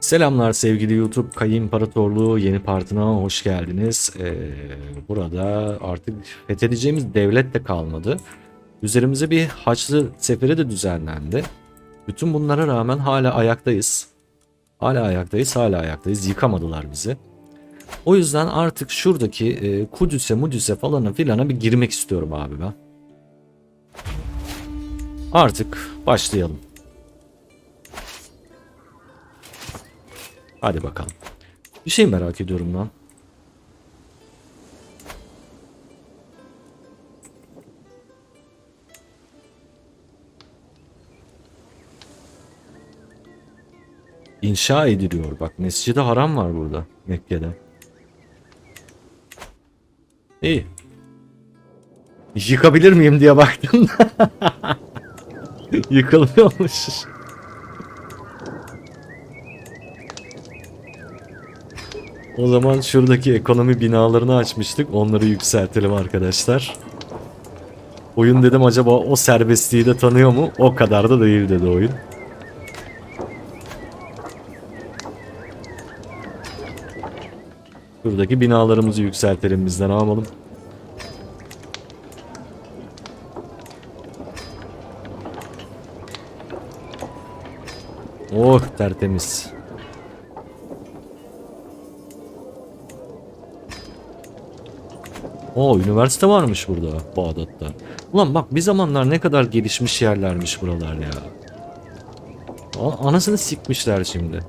Selamlar sevgili YouTube Kayı İmparatorluğu yeni partına hoş geldiniz. Ee, burada artık fethedeceğimiz devlet de kalmadı. Üzerimize bir Haçlı seferi de düzenlendi. Bütün bunlara rağmen hala ayaktayız. Hala ayaktayız, hala ayaktayız. Yıkamadılar bizi. O yüzden artık şuradaki e, Kudüs'e, Mudüs'e falana filana bir girmek istiyorum abi ben. Artık başlayalım. Hadi bakalım. Bir şey merak ediyorum lan. İnşa ediliyor. Bak Mescid-i Haram var burada Mekke'de. İyi. Yıkabilir miyim diye baktım da. Yıkılmıyormuş. O zaman şuradaki ekonomi binalarını açmıştık. Onları yükseltelim arkadaşlar. Oyun dedim acaba o serbestliği de tanıyor mu? O kadar da değil dedi oyun. Şuradaki binalarımızı yükseltelim biz de ne yapalım? Oh tertemiz. Oo üniversite varmış burada Bağdat'ta. Ulan bak bir zamanlar ne kadar gelişmiş yerlermiş buralar ya. Anasını sikmişler şimdi.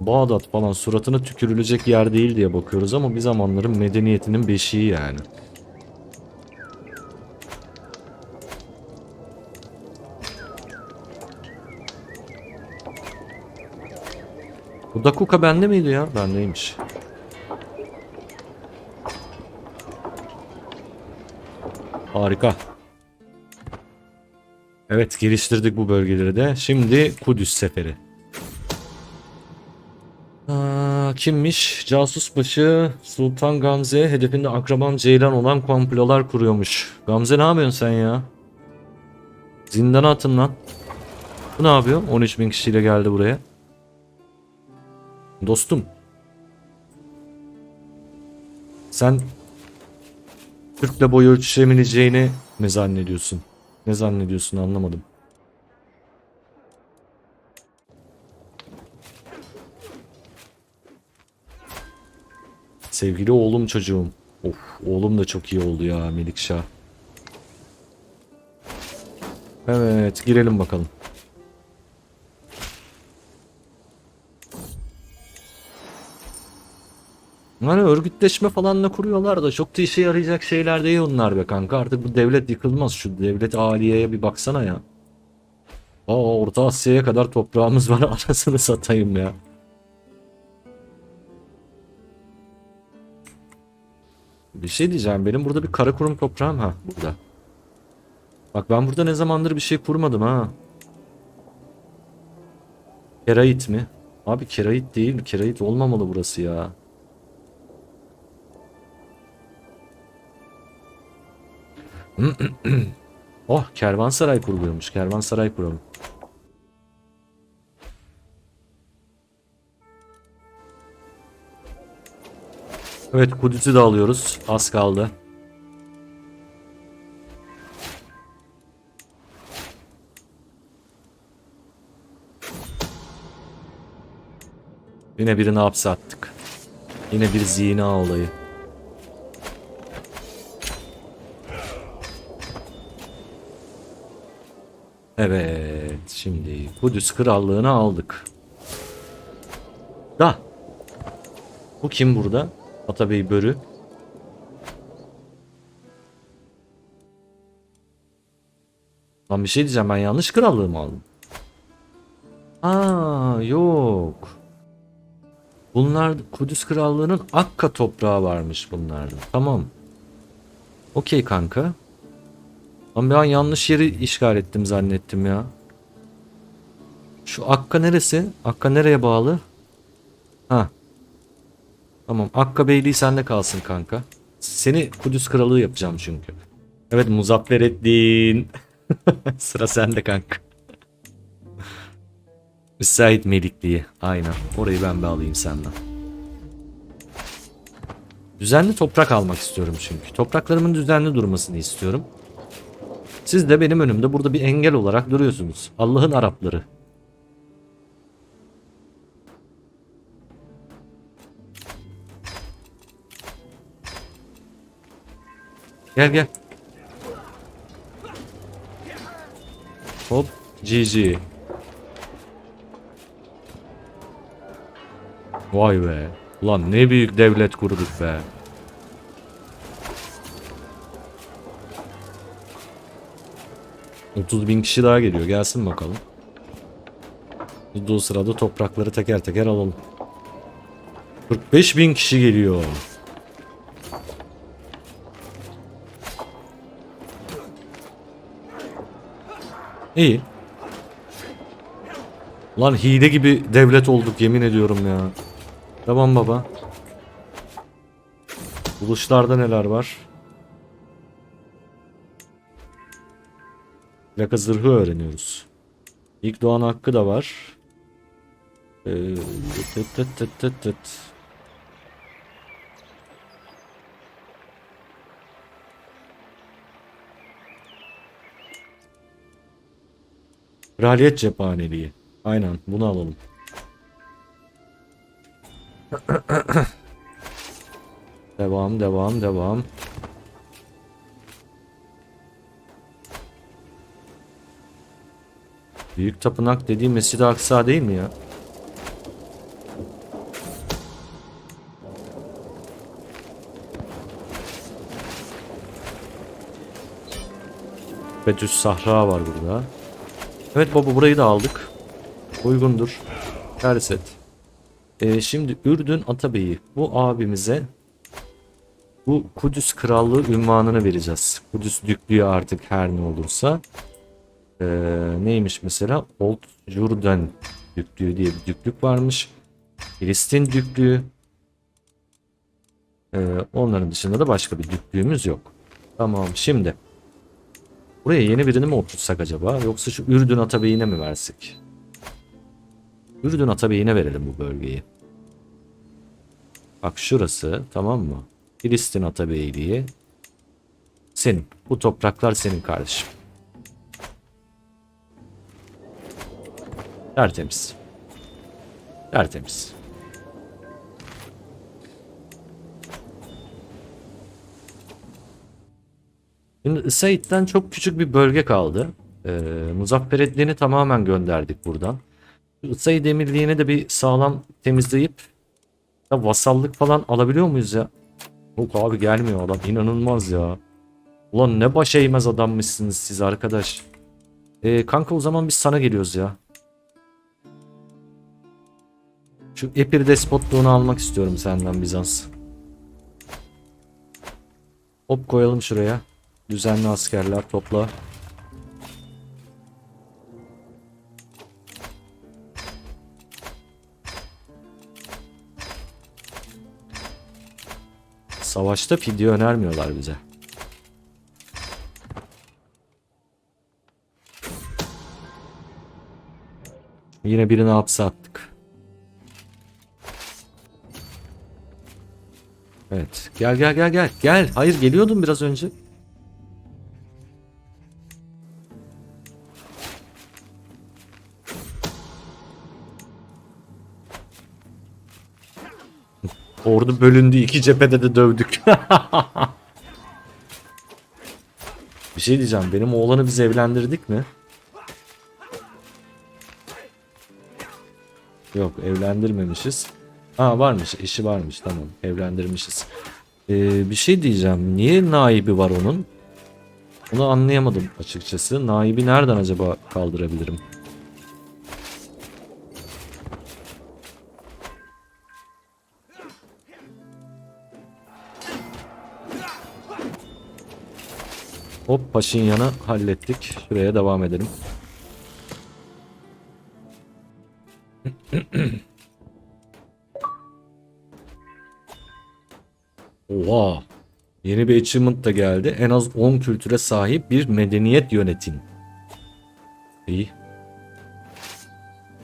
Bağdat falan suratına tükürülecek yer değil diye bakıyoruz ama bir zamanların medeniyetinin beşiği yani. Bu Dakuka bende miydi ya? Bendeymiş. Harika. Evet geliştirdik bu bölgeleri de. Şimdi Kudüs seferi. Aa, kimmiş? Casus başı Sultan Gamze hedefinde akrabam Ceylan olan komplolar kuruyormuş. Gamze ne yapıyorsun sen ya? Zindana atın lan. Bu ne yapıyor? 13 bin kişiyle geldi buraya. Dostum. Sen Türk'le boy ölçüşebileceğini mi zannediyorsun? Ne zannediyorsun anlamadım. Sevgili oğlum çocuğum. Of oğlum da çok iyi oldu ya Melikşah. Evet girelim bakalım. Hani örgütleşme falan da kuruyorlar da çok da işe yarayacak şeyler değil onlar be kanka. Artık bu devlet yıkılmaz. Şu devlet aliyeye bir baksana ya. Aa Orta Asya'ya kadar toprağımız var anasını satayım ya. Bir şey diyeceğim. Benim burada bir kara kurum toprağım ha burada. Bak ben burada ne zamandır bir şey kurmadım ha. Kerait mi? Abi kerait değil. Kerait olmamalı burası ya. oh kervansaray kuruluyormuş. Kervansaray kuralım. Evet Kudüs'ü de alıyoruz. Az kaldı. Yine birini hapse attık. Yine bir zina olayı. Evet, şimdi Kudüs krallığını aldık. Da. Bu kim burada? Atabey Börü. Lan bir şey diyeceğim ben yanlış krallığı mı aldım? Aa yok. Bunlar Kudüs krallığının Akka toprağı varmış bunlarda. Tamam. Okey kanka. Lan an yanlış yeri işgal ettim zannettim ya. Şu Akka neresi? Akka nereye bağlı? Ha. Tamam. Akka Beyliği sende kalsın kanka. Seni Kudüs Kralığı yapacağım çünkü. Evet Muzaffer Eddin. Sıra sende kanka. Müsait Melikli'yi. Aynen. Orayı ben bir alayım senden. Düzenli toprak almak istiyorum çünkü. Topraklarımın düzenli durmasını istiyorum. Siz de benim önümde burada bir engel olarak duruyorsunuz. Allah'ın Arapları. Gel gel. Hop. GG. Vay be. Ulan ne büyük devlet kurduk be. Otuz bin kişi daha geliyor. Gelsin bakalım. Biz de o sırada toprakları teker teker alalım. 45 bin kişi geliyor. İyi. Lan hile gibi devlet olduk yemin ediyorum ya. Tamam baba. Buluşlarda neler var? Plaka zırhı öğreniyoruz. İlk doğan hakkı da var. Ee, tıt tıt tıt tıt tıt. Kraliyet cephaneliği. Aynen bunu alalım. devam devam devam. Büyük tapınak dediğim Mescid-i Aksa değil mi ya? Betüs Sahra var burada. Evet baba burayı da aldık. Uygundur. Ters et. Ee, şimdi Ürdün Atabey'i bu abimize bu Kudüs Krallığı ünvanını vereceğiz. Kudüs Düklüğü artık her ne olursa. Ee, neymiş mesela? Old Jordan Düklüğü diye bir düklük varmış. Filistin Düklüğü. Ee, onların dışında da başka bir düklüğümüz yok. Tamam şimdi. Buraya yeni birini mi oturtsak acaba? Yoksa şu Ürdün Atabey'ine mi versek? Ürdün Atabey'ine verelim bu bölgeyi. Bak şurası tamam mı? Filistin Atabeyliği. Senin. Bu topraklar senin kardeşim. Tertemiz. Tertemiz. Şimdi Said'den çok küçük bir bölge kaldı. Ee, Muzafferetliğini tamamen gönderdik buradan. Said Emirliğini de bir sağlam temizleyip ya vasallık falan alabiliyor muyuz ya? Yok abi gelmiyor adam inanılmaz ya. Ulan ne baş eğmez adammışsınız siz arkadaş. Ee, kanka o zaman biz sana geliyoruz ya. Şu Epir despotluğunu almak istiyorum senden Bizans. Hop koyalım şuraya. Düzenli askerler topla. Savaşta fidye önermiyorlar bize. Yine birini hapse attık. Evet. Gel gel gel gel. Gel. Hayır geliyordun biraz önce. Ordu bölündü. iki cephede de dövdük. Bir şey diyeceğim. Benim oğlanı biz evlendirdik mi? Yok evlendirmemişiz. Ha varmış eşi varmış tamam evlendirmişiz. Ee, bir şey diyeceğim. Niye naibi var onun? Onu anlayamadım açıkçası. Naibi nereden acaba kaldırabilirim? Hop Paşinyan'ı hallettik. Şuraya devam edelim. Oha. Yeni bir achievement da geldi. En az 10 kültüre sahip bir medeniyet yönetin. İyi.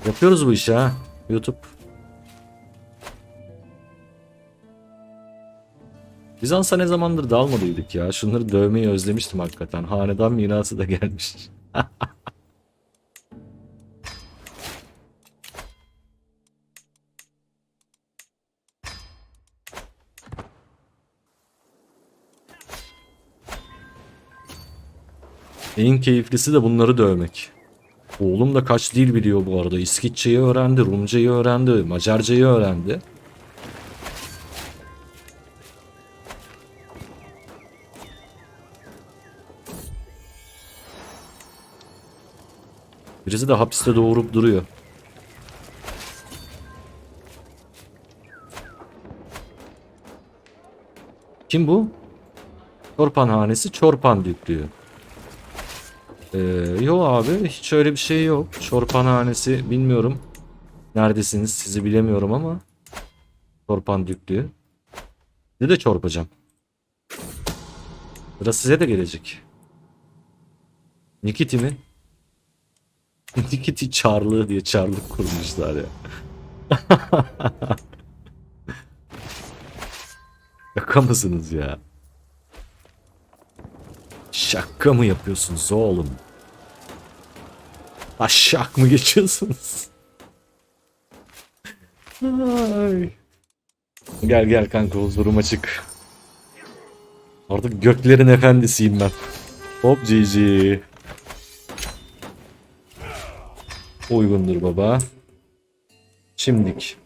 Yapıyoruz bu işi ha. YouTube. Bizans'a ne zamandır dalmadıydık ya. Şunları dövmeyi özlemiştim hakikaten. Hanedan mirası da gelmiş. En keyiflisi de bunları dövmek. Oğlum da kaç dil biliyor bu arada. İskitçeyi öğrendi, Rumcayı öğrendi, Macarcayı öğrendi. Birisi de hapiste doğurup duruyor. Kim bu? Çorpan hanesi Çorpan Düklüğü. Ee, yok abi hiç öyle bir şey yok. Çorpan hanesi bilmiyorum. Neredesiniz sizi bilemiyorum ama. Çorpan Düklüğü. Size de çorpacağım. Sıra size de gelecek. Nikiti mi? Nikiti Çarlığı diye Çarlık kurmuşlar ya. Mısınız ya? Şaka mı yapıyorsunuz oğlum? Aşak mı geçiyorsunuz? Ay. Gel gel kanka huzurum açık. Artık göklerin efendisiyim ben. Hop GG. Uygundur baba. Şimdik.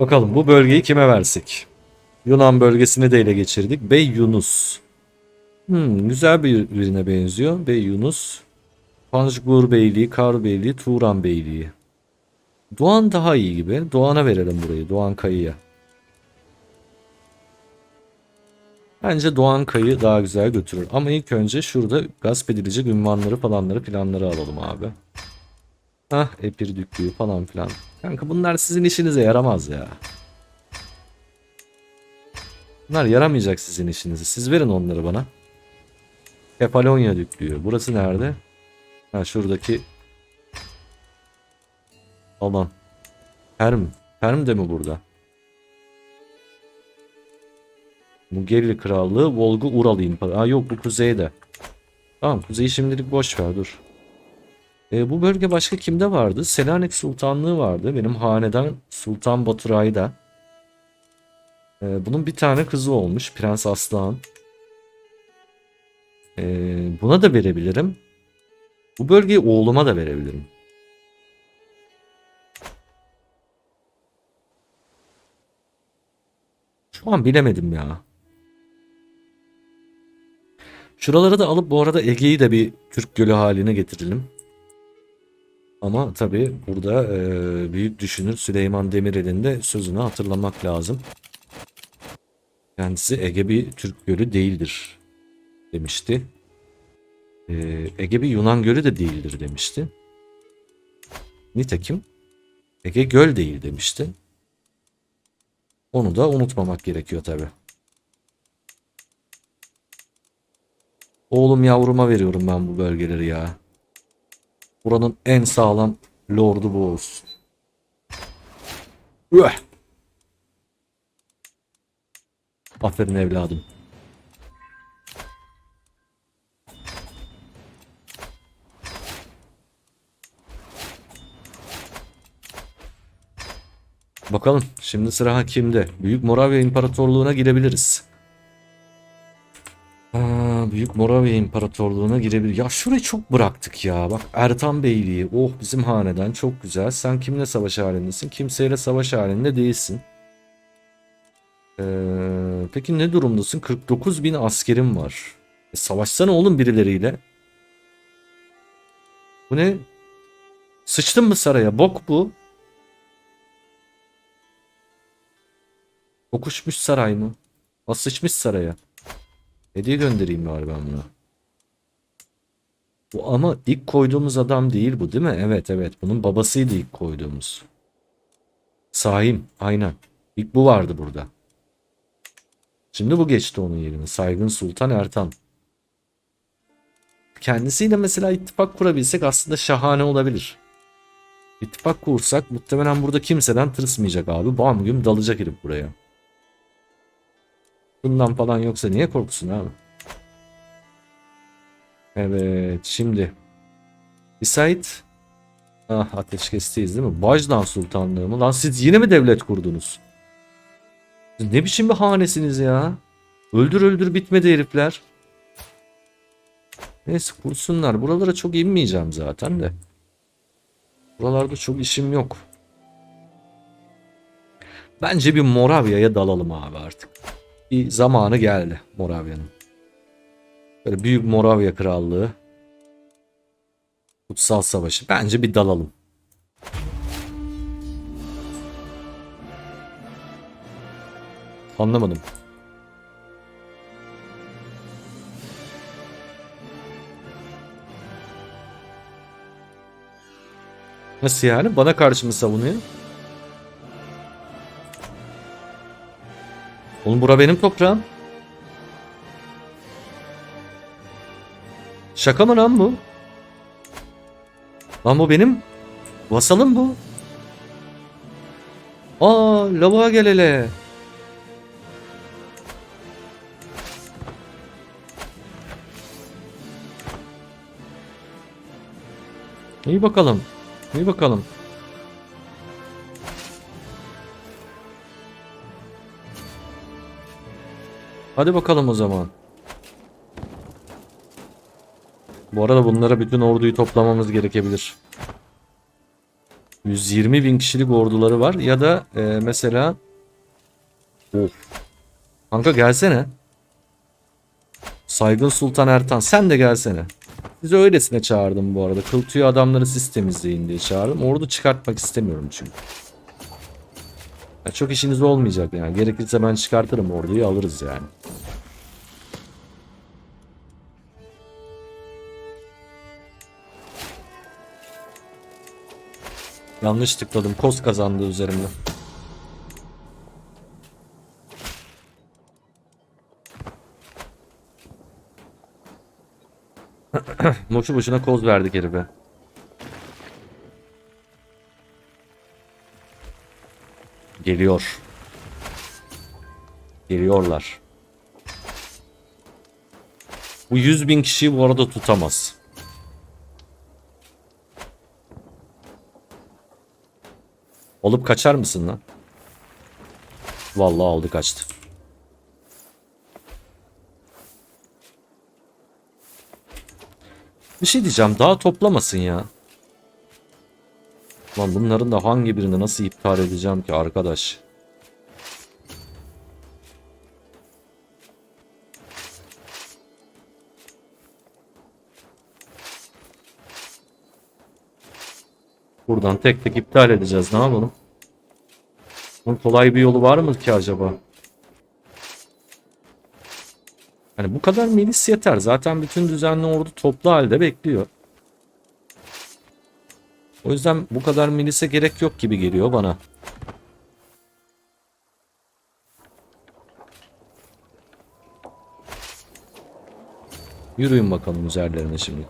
Bakalım bu bölgeyi kime versek? Yunan bölgesini de ele geçirdik. Bey Yunus. Hmm, güzel bir birine benziyor. Bey Yunus. Panjgur Beyliği, Kar Beyliği, Turan Beyliği. Doğan daha iyi gibi. Doğan'a verelim burayı. Doğan Kayı'ya. Bence Doğan Kayı daha güzel götürür. Ama ilk önce şurada gasp edilecek ünvanları falanları planları alalım abi. Hah Epir Düklüğü falan filan. Kanka bunlar sizin işinize yaramaz ya. Bunlar yaramayacak sizin işinizi. Siz verin onları bana. Kefalonya Düklüğü. Burası nerede? Ha şuradaki alan. Perm. Perm de mi burada? Mugelli Krallığı, Volga Ural İmparatorluğu. Aa yok bu kuzeyde. Tamam kuzeyi şimdilik boş ver dur. E, bu bölge başka kimde vardı? Selanik Sultanlığı vardı. Benim hanedan Sultan Baturay'da. E, bunun bir tane kızı olmuş. Prens Aslan. E, buna da verebilirim. Bu bölgeyi oğluma da verebilirim. Şu an bilemedim ya. Şuraları da alıp bu arada Ege'yi de bir Türk gölü haline getirelim. Ama tabi burada e, büyük düşünür Süleyman Demirel'in de sözünü hatırlamak lazım. Kendisi Ege bir Türk gölü değildir demişti. E, Ege bir Yunan gölü de değildir demişti. Nitekim Ege göl değil demişti. Onu da unutmamak gerekiyor tabi. Oğlum yavruma veriyorum ben bu bölgeleri ya. Buranın en sağlam lordu bu olsun. Üeh. Aferin evladım. Bakalım şimdi sıra hakimde. Büyük Moravya İmparatorluğu'na girebiliriz. Aa, Büyük Moravya İmparatorluğu'na girebilir. Ya şurayı çok bıraktık ya. Bak Ertan Beyliği. Oh bizim haneden çok güzel. Sen kimle savaş halindesin? Kimseyle savaş halinde değilsin. Ee, peki ne durumdasın? 49 bin askerim var. E, savaşsana oğlum birileriyle. Bu ne? Sıçtın mı saraya? Bok bu. Kokuşmuş saray mı? Sıçmış saraya. Hediye göndereyim bari ben buna. Bu ama ilk koyduğumuz adam değil bu değil mi? Evet evet bunun babasıydı ilk koyduğumuz. Sahim aynen. İlk bu vardı burada. Şimdi bu geçti onun yerine. Saygın Sultan Ertan. kendisiyle mesela ittifak kurabilsek aslında şahane olabilir. İttifak kursak muhtemelen burada kimseden tırsmayacak abi. Bam güm dalacak herif buraya. Bundan falan yoksa niye korksun abi? Evet şimdi. Bisayt. Ah ateşkesteyiz değil mi? Bajdan Sultanlığı mı? Lan siz yine mi devlet kurdunuz? Ne biçim bir hanesiniz ya? Öldür öldür bitmedi herifler. Neyse kursunlar. Buralara çok inmeyeceğim zaten de. Buralarda çok işim yok. Bence bir Moravya'ya dalalım abi artık. Bir zamanı geldi Moravya'nın. Böyle büyük Moravya krallığı. Kutsal savaşı. Bence bir dalalım. Anlamadım. Nasıl yani? Bana karşı mı savunuyor? Oğlum bura benim toprağım. Şaka mı lan bu? Lan bu benim vasalım bu. Aa lavuğa gel hele. İyi bakalım. İyi bakalım. Hadi bakalım o zaman. Bu arada bunlara bütün orduyu toplamamız gerekebilir. 120 bin kişilik orduları var ya da e, mesela Of. Kanka gelsene. Saygın Sultan Ertan sen de gelsene. Sizi öylesine çağırdım bu arada. Kıl tüyü adamları siz temizleyin diye çağırdım. Ordu çıkartmak istemiyorum çünkü. Ya çok işiniz olmayacak yani. Gerekirse ben çıkartırım orduyu alırız yani. Yanlış tıkladım. Kos kazandı üzerimde. Boşu boşuna koz verdik herife. Geliyor. Geliyorlar. Bu 100 bin kişiyi bu arada tutamaz. Olup kaçar mısın lan? Vallahi oldu kaçtı. Bir şey diyeceğim daha toplamasın ya. Lan bunların da hangi birini nasıl iptal edeceğim ki arkadaş? Buradan tek tek iptal edeceğiz. Ne yapalım? Bunun kolay bir yolu var mı ki acaba? Hani bu kadar milis yeter. Zaten bütün düzenli ordu toplu halde bekliyor. O yüzden bu kadar milise gerek yok gibi geliyor bana. Yürüyün bakalım üzerlerine şimdi.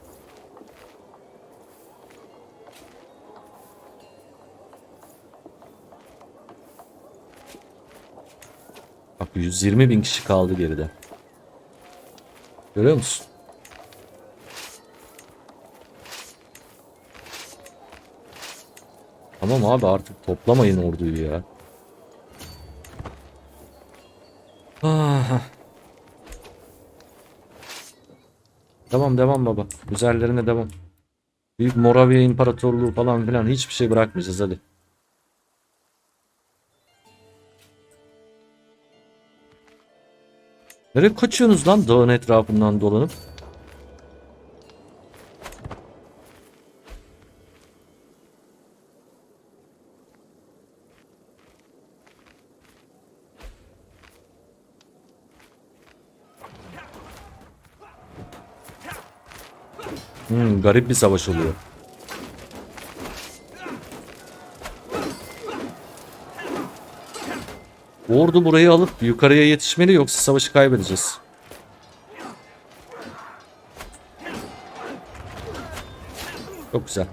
Bak 120 bin kişi kaldı geride. Görüyor musun? Tamam abi artık toplamayın orduyu ya. Ah. Devam devam baba. Üzerlerine devam. Büyük Moravya İmparatorluğu falan filan hiçbir şey bırakmayacağız hadi. Nereye kaçıyorsunuz lan dağın etrafından dolanıp? Hmm, garip bir savaş oluyor. Ordu burayı alıp yukarıya yetişmeli yoksa savaşı kaybedeceğiz. Çok güzel.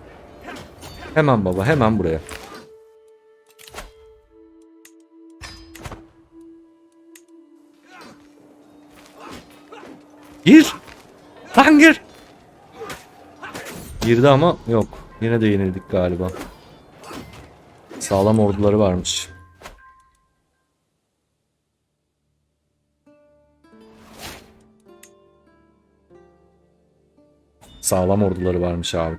Hemen baba hemen buraya. Gir. Lan gir. Girdi ama yok. Yine de yenildik galiba. Sağlam orduları varmış. Sağlam orduları varmış abi.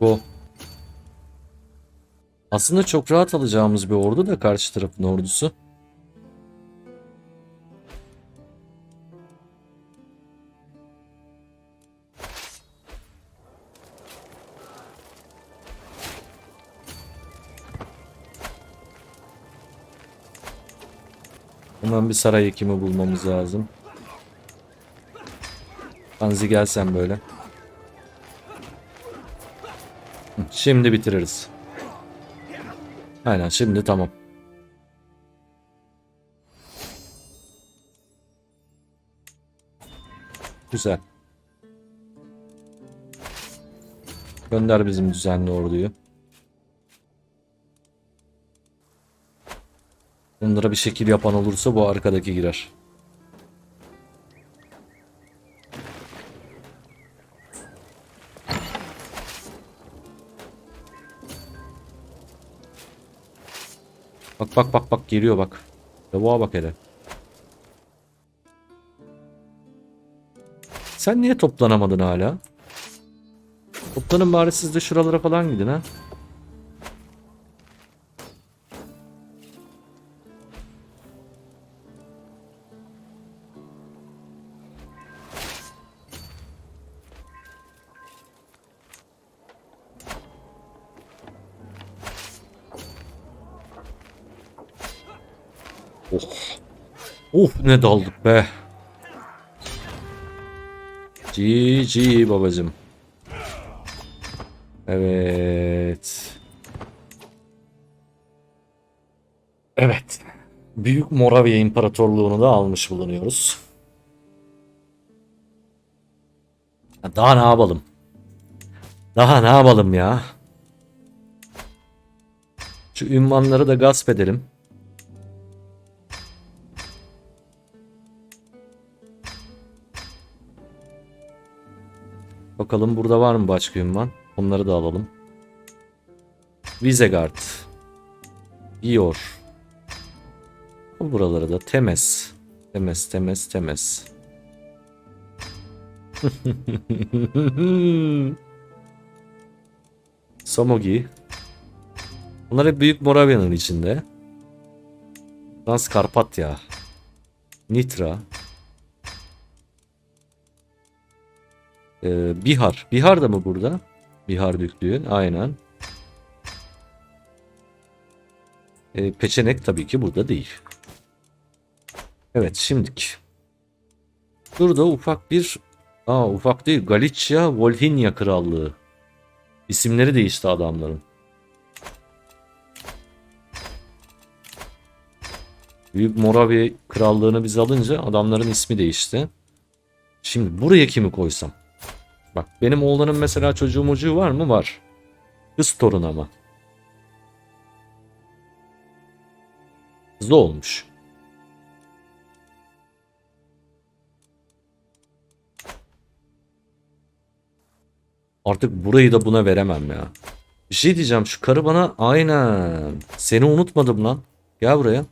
Bu. Aslında çok rahat alacağımız bir ordu da karşı tarafın ordusu. Hemen bir saray hekimi bulmamız lazım. Hanzi gelsen böyle. Şimdi bitiririz. Aynen şimdi tamam. Güzel. Gönder bizim düzenli orduyu. Bunlara bir şekil yapan olursa bu arkadaki girer. Bak bak bak bak geliyor bak. Lavuğa bak hele. Sen niye toplanamadın hala? Toplanın bari siz de şuralara falan gidin ha. Ne daldık be. GG babacım. Evet. Evet. Büyük Moravya İmparatorluğunu da almış bulunuyoruz. Daha ne yapalım? Daha ne yapalım ya? Şu ünvanları da gasp edelim. Bakalım burada var mı başka ünvan? Onları da alalım. Vizegard. Ior. Bu Buraları da Temes. Temes, Temes, Temes. Somogi. Bunlar hep Büyük Moravya'nın içinde. Transkarpatya. Nitra. Ee, Bihar. Bihar da mı burada? Bihar Büyüklüğü. Aynen. Ee, Peçenek tabii ki burada değil. Evet şimdik. Burada ufak bir Aa ufak değil. Galicia Volhynia Krallığı. İsimleri değişti adamların. Büyük Moravya Krallığını biz alınca adamların ismi değişti. Şimdi buraya kimi koysam? Bak benim oğlanın mesela çocuğu mocuğu var mı? Var. Kız torun ama. Hızlı olmuş. Artık burayı da buna veremem ya. Bir şey diyeceğim şu karı bana aynen. Seni unutmadım lan. Gel buraya.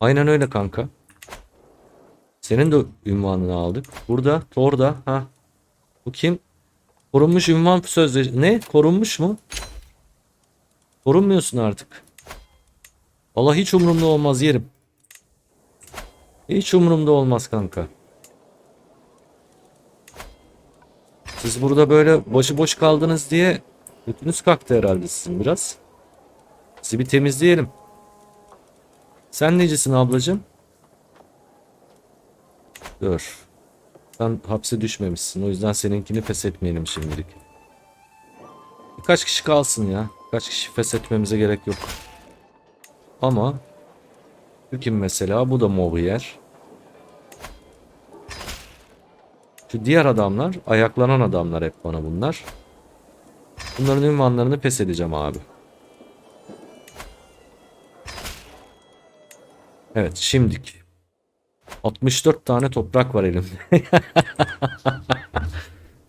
Aynen öyle kanka. Senin de ünvanını aldık. Burada, Thor'da. Ha. Bu kim? Korunmuş ünvan sözleşmesi. Ne? Korunmuş mu? Korunmuyorsun artık. Vallahi hiç umurumda olmaz yerim. Hiç umurumda olmaz kanka. Siz burada böyle başıboş kaldınız diye götünüz kalktı herhalde sizin biraz. Sizi bir temizleyelim. Sen necisin ablacığım? Dur. Sen hapse düşmemişsin. O yüzden seninkini feshetmeyelim şimdilik. Birkaç kişi kalsın ya. Birkaç kişi feshetmemize gerek yok. Ama kim mesela? Bu da Mobier. Şu diğer adamlar, ayaklanan adamlar hep bana bunlar. Bunların ünvanlarını pes edeceğim abi. Evet, şimdiki. 64 tane toprak var elimde.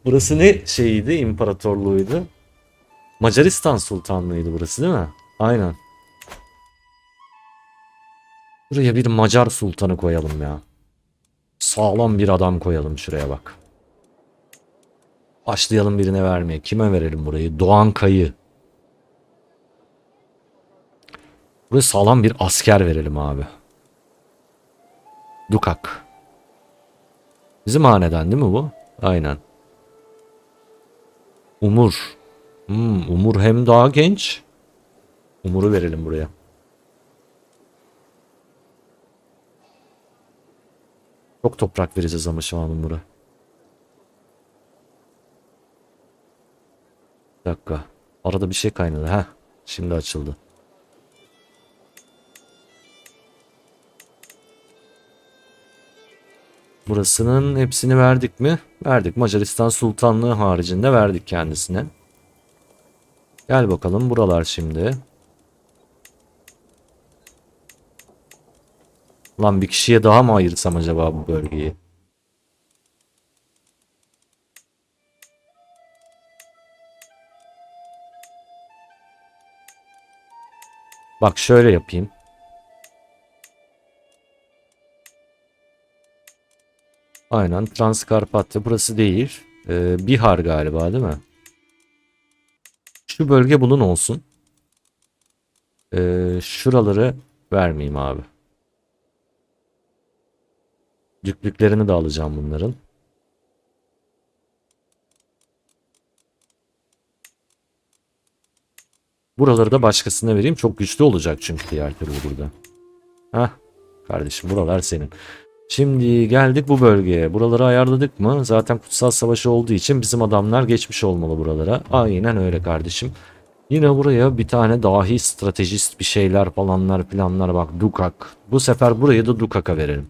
burası ne şeyiydi? İmparatorluğuydu. Macaristan Sultanlığıydı burası değil mi? Aynen. Buraya bir Macar sultanı koyalım ya. Sağlam bir adam koyalım şuraya bak. Başlayalım birine vermeye. Kime verelim burayı? Doğan Kayı. Buraya sağlam bir asker verelim abi. Dukak. Bizim haneden değil mi bu? Aynen. Umur. Hmm, Umur hem daha genç. Umur'u verelim buraya. Çok toprak vereceğiz ama şu an Umur'a. Bir dakika. Arada bir şey kaynadı. Heh. Şimdi açıldı. Burasının hepsini verdik mi? Verdik. Macaristan Sultanlığı haricinde verdik kendisine. Gel bakalım buralar şimdi. Lan bir kişiye daha mı ayırsam acaba bu bölgeyi? Bak şöyle yapayım. Aynen Transkarpatya burası değil. Ee, Bihar galiba değil mi? Şu bölge bunun olsun. Ee, şuraları vermeyeyim abi. Düklüklerini de alacağım bunların. Buraları da başkasına vereyim. Çok güçlü olacak çünkü diğer türlü burada. Hah. Kardeşim buralar senin. Şimdi geldik bu bölgeye. Buraları ayarladık mı? Zaten kutsal savaşı olduğu için bizim adamlar geçmiş olmalı buralara. Aynen öyle kardeşim. Yine buraya bir tane dahi stratejist bir şeyler falanlar planlar bak Dukak. Bu sefer burayı da Dukak'a verelim.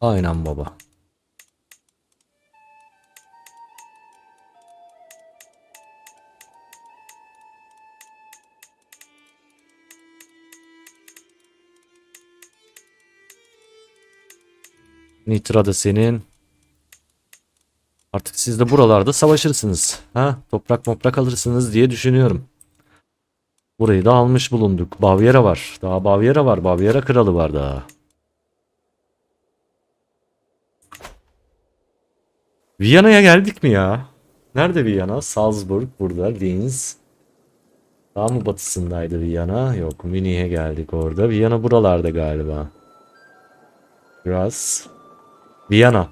Aynen baba. Nitra da senin. Artık siz de buralarda savaşırsınız. Ha? Toprak moprak alırsınız diye düşünüyorum. Burayı da almış bulunduk. Bavyera var. Daha Bavyera var. Bavyera kralı var daha. Viyana'ya geldik mi ya? Nerede Viyana? Salzburg burada. Linz. Daha mı batısındaydı Viyana? Yok Münih'e geldik orada. Viyana buralarda galiba. Graz. Viyana.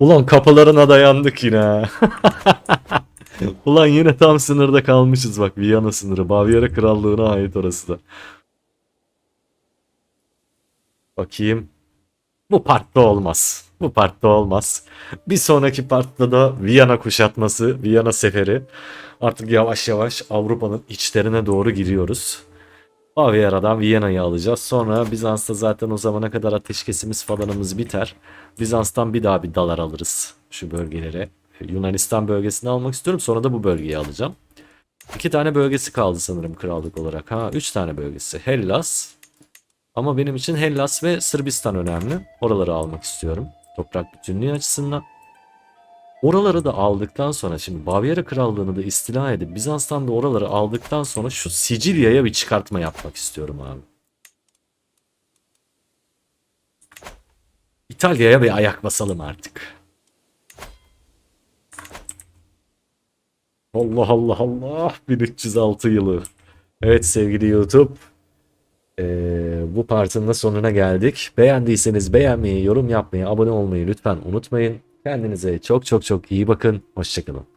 Ulan kapılarına dayandık yine. Ulan yine tam sınırda kalmışız bak Viyana sınırı. Bavyera Krallığı'na ait orası da. Bakayım. Bu partta olmaz. Bu partta olmaz. Bir sonraki partta da Viyana kuşatması, Viyana seferi. Artık yavaş yavaş Avrupa'nın içlerine doğru giriyoruz. Bavyera'dan Viyana'yı alacağız. Sonra Bizans'ta zaten o zamana kadar ateşkesimiz falanımız biter. Bizans'tan bir daha bir dalar alırız şu bölgelere. Yunanistan bölgesini almak istiyorum. Sonra da bu bölgeyi alacağım. İki tane bölgesi kaldı sanırım krallık olarak. Ha üç tane bölgesi. Hellas. Ama benim için Hellas ve Sırbistan önemli. Oraları almak istiyorum. Toprak bütünlüğü açısından. Oraları da aldıktan sonra şimdi Bavyera Krallığı'nı da istila edip Bizans'tan da oraları aldıktan sonra şu Sicilya'ya bir çıkartma yapmak istiyorum abi. İtalya'ya bir ayak basalım artık. Allah Allah Allah 1306 yılı. Evet sevgili YouTube. Ee, bu partinin sonuna geldik. Beğendiyseniz beğenmeyi, yorum yapmayı, abone olmayı lütfen unutmayın. Kendinize çok çok çok iyi bakın. Hoşçakalın.